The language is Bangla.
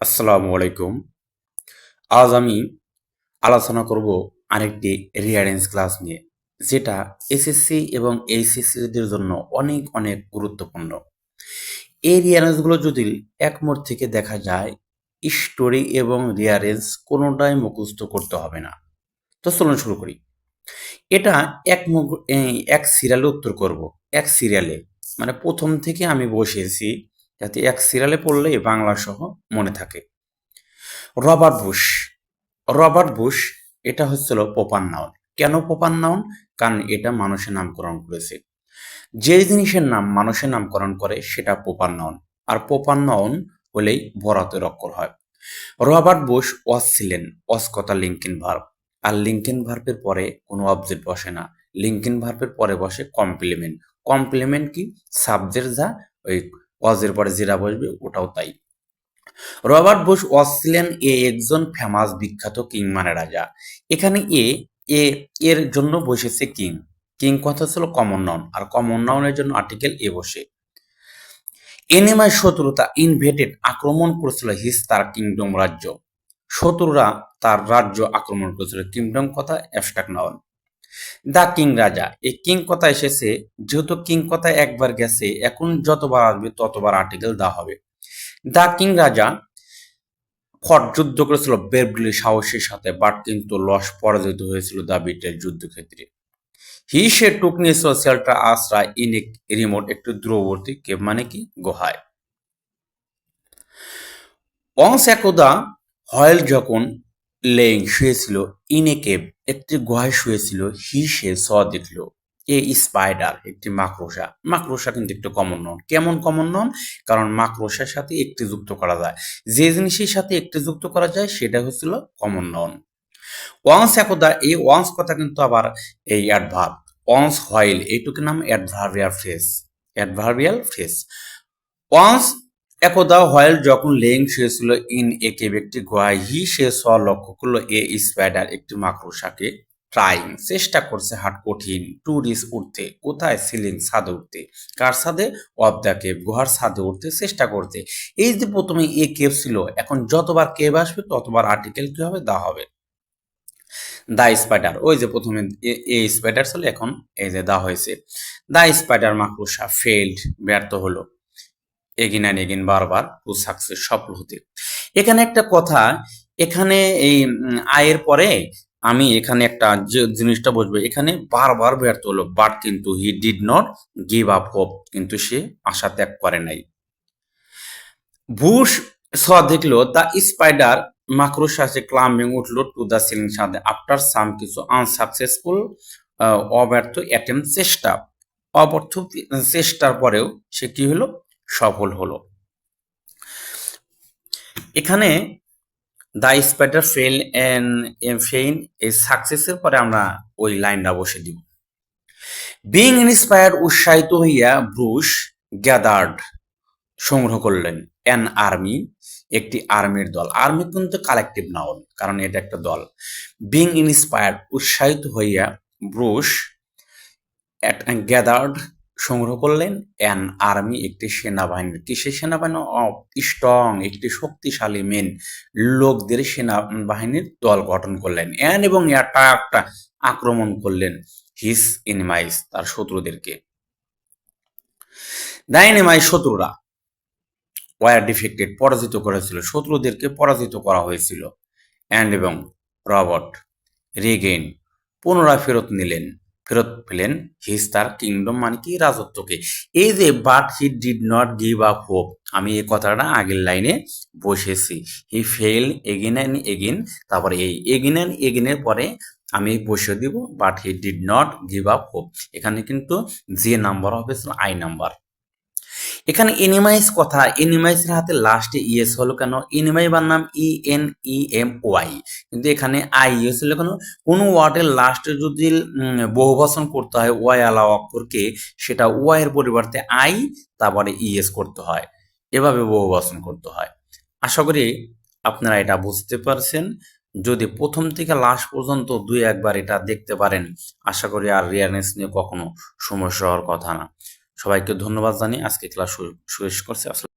আসসালামু আলাইকুম। আজ আমি আলোচনা করব আরেকটি রিয়ারেন্স ক্লাস নিয়ে, যেটা এসএসসি এবং এইচএসসিদের জন্য অনেক অনেক গুরুত্বপূর্ণ। এই রিয়ারেন্সগুলো যদি এক মোড় থেকে দেখা যায় স্টোরি এবং রিয়ারেন্স কোনোটাই মুখস্থ করতে হবে না। তো চলুন শুরু করি। এটা এক এক সিরিয়ালে উত্তর করব। এক সিরিয়ালে মানে প্রথম থেকে আমি বসেছি যাতে এক সিরিয়ালে পড়লে বাংলা সহ মনে থাকে। Robert Bush. রবার্ট বুশ, এটা হচ্ছিল পোপার নাউন। কেন পোপার নাউন? কারণ এটা মানুষের নামকরণ করেছে। যে জিনিসের নাম মানুষের নামকরণ করে, সেটা পোপার নাউন। আর পোপার নাউন হলেই বরাতের অক্ষর হয়। রবার্ট বুশ ওয়াস ছিলেন ওয়াস কথা লিঙ্কিন ভার্ব। আর লিঙ্কিন ভার্বের পরে কোনো অবজেক্ট বসে না। লিঙ্কিন ভার্বের পরে বসে কমপ্লিমেন্ট। কমপ্লিমেন্ট কি? সাবজেক্ট যা ওই ওয়াজের পরে যেটা বসবে, ওটাও তাই। রবার্ট বুশ ওয়াজ ছিলেন এ একজন ফেমাস বিখ্যাত কিং মানে রাজা। এখানে এ এ, এর জন্য বসেছে কিং। কিং কথা ছিল কমন নাউন আর কমন নাউনের জন্য আর্টিকেল এ বসে। এনিমায় শত্রুতা ইনভেটেড আক্রমণ করেছিল হিস তার কিংডম রাজ্য। শত্রুরা তার রাজ্য আক্রমণ করেছিল। কিংডম কথা অ্যাবস্ট্রাক্ট নাউন দ্য কিং রাজা। এই কিং কথা এসেছে, যেহেতু কিং কথা একবার গেছে, এখন যতবার আসবে, ততবার আর্টিকেল দেওয়া হবে। দ্য কিং রাজা ফট যুদ্ধ করেছিল বেরবলি সাহসের সাথে বাট কিন্তু লস পরাজিত হয়েছিল দা বিটের যুদ্ধক্ষেত্রে। হি সে টুক নিয়েছিল শেল্টার আশ্রয় ইন রিমোট একটু দূরবর্তী কেব মানে কি? গুহায়। অংশ একদা হয়েল যখন লেইং শুয়েছিল ইন কেব একটি গুহায় শুয়েছিল, হি সে স দেখল। এ স্পাইডার একটি মাকড়সা। মাকড়সা কিন্তু একটু কমন নন কেমন কমন নন কারণ মাকড়সার সাথে একটি যুক্ত করা যায়। যে জিনিসের সাথে একটি যুক্ত করা যায়, সেটা হচ্ছিল কমন নন ওয়ান্স একদা, এই ওয়ান্স কথা কিন্তু আবার এই অ্যাডভার্ব ওয়ান্স হয়েল এইটুকু নাম adverbial phrase adverbial phrase once একদা হয়েল যখন লেং শুয়েছিল ইন এ কেব একটি গুহায় হি সে স লক্ষ্য করল এ স্পাইডার একটি মাকড়সাকে ট্রাইং চেষ্টা করছে হাট কঠিন টুরিস্ট উঠতে, কোথায় সিলিং ছাদে উঠতে, কার ছাদে? অফ দ্য কেব গুহার ছাদে উঠতে, চেষ্টা করতে। এই যে প্রথমে এ কেব ছিল, এখন যতবার কেব আসবে, ততবার আর্টিকেল কি হবে? দেওয়া হবে। দা স্পাইডার ওই যে প্রথমে এ স্পাইডার ছিল, এখন এই যে দা হয়েছে। দা স্পাইডার মাকড়সা ফেল্ড ব্যর্থ হলো। এগিন অ্যান্ড এগিন বারবার টু সাকসেস সফল হতে এখানে একটা কথা, এখানে এই আয়ের পরে আমি এখানে একটা জিনিসটা বসবো, এখানে বারবার ব্যর্থ হলো বাট কিন্তু he did not give up hope কিন্তু সে আশা ত্যাগ করে নাই। বুশ স দেখল দ্য স্পাইডার মাকড়সা সে ক্লাম্বিং উঠল টু দ্য সিলিং সাথে আফটার সাম কিছু আনসাকসেসফুল অব্যর্থ অ্যাটেম্প চেষ্টা। অবর্থ চেষ্টার পরেও সে কি হলো? সফল হলো। এখানে দ্য স্পাইডার ফেল এন্ড ফেইন এই সাকসেসের পরে আমরা ওই লাইনটা বসে দিব। বিং ইন্সপায়ার্ড উৎসাহিত হইয়া ব্রুশ গ্যাদার্ড সংগ্রহ করলেন। অ্যান আর্মি একটি আর্মির দল। আর্মি কিন্তু কালেকটিভ নাউন কারণ এটা একটা দল। বিং ইন্সপায়ার্ড উৎসাহিত হইয়া ব্রুশ গ্যাদার্ড সংগ্রহ করলেন অ্যান আর্মি একটি সেনাবাহিনী। কিসের সেনাবাহিনী অফ স্ট্রং, একটি শক্তিশালী মেন লোকদের সেনাবাহিনীর দল গঠন করলেন। অ্যান এবং একটা আক্রমণ করলেন হিস ইনিমাইস, তার শত্রুদেরকে। ডাইনেমাই শত্রুরা ওয়ার ডিফেক্টেড পরাজিত করেছিল, শত্রুদেরকে পরাজিত করা হয়েছিল। অ্যান্ড এবং রবার্ট রেগেন পুনরায় ফেরত নিলেন। ফেরত পেলেন হিজ তার কিংডম মানে কি রাজত্বকে। এই যে but he did not give up hope আমি এই কথাটা আগের লাইনে বসেছি। He fell again and again তারপরে এই এগেন অ্যান্ড এগেনের পরে আমি বসে দিব but he did not give up hope এখানে কিন্তু যে নাম্বার হবে আই নাম্বার এখানে এনিমাইজ কথা এনিমাইজের হাতে লাস্টে ইএস হলো কেন? এনিমাই বার নাম E N E M Y কিন্তু এখানে আই ইএস হলো কেন? কোনো ওয়ার্ডের লাস্টে যদি উম, বহুবচন করতে হয় ওয়াই আলা অক্ষরকে সেটা ওয়াই এর পরিবর্তে আই তারপরে ইএস করতে হয়। এভাবে বহুবচন করতে হয়। আশা করি আপনারা এটা বুঝতে পারছেন। যদি প্রথম থেকে লাস্ট পর্যন্ত দুই একবার এটা দেখতে পারেন আশা করি আর রিয়ারনেস নিয়ে কখনো সমস্যা হওয়ার কথা না। সবাইকে ধন্যবাদ জানিয়ে আজকে ক্লাস শেষ করছি। আসলে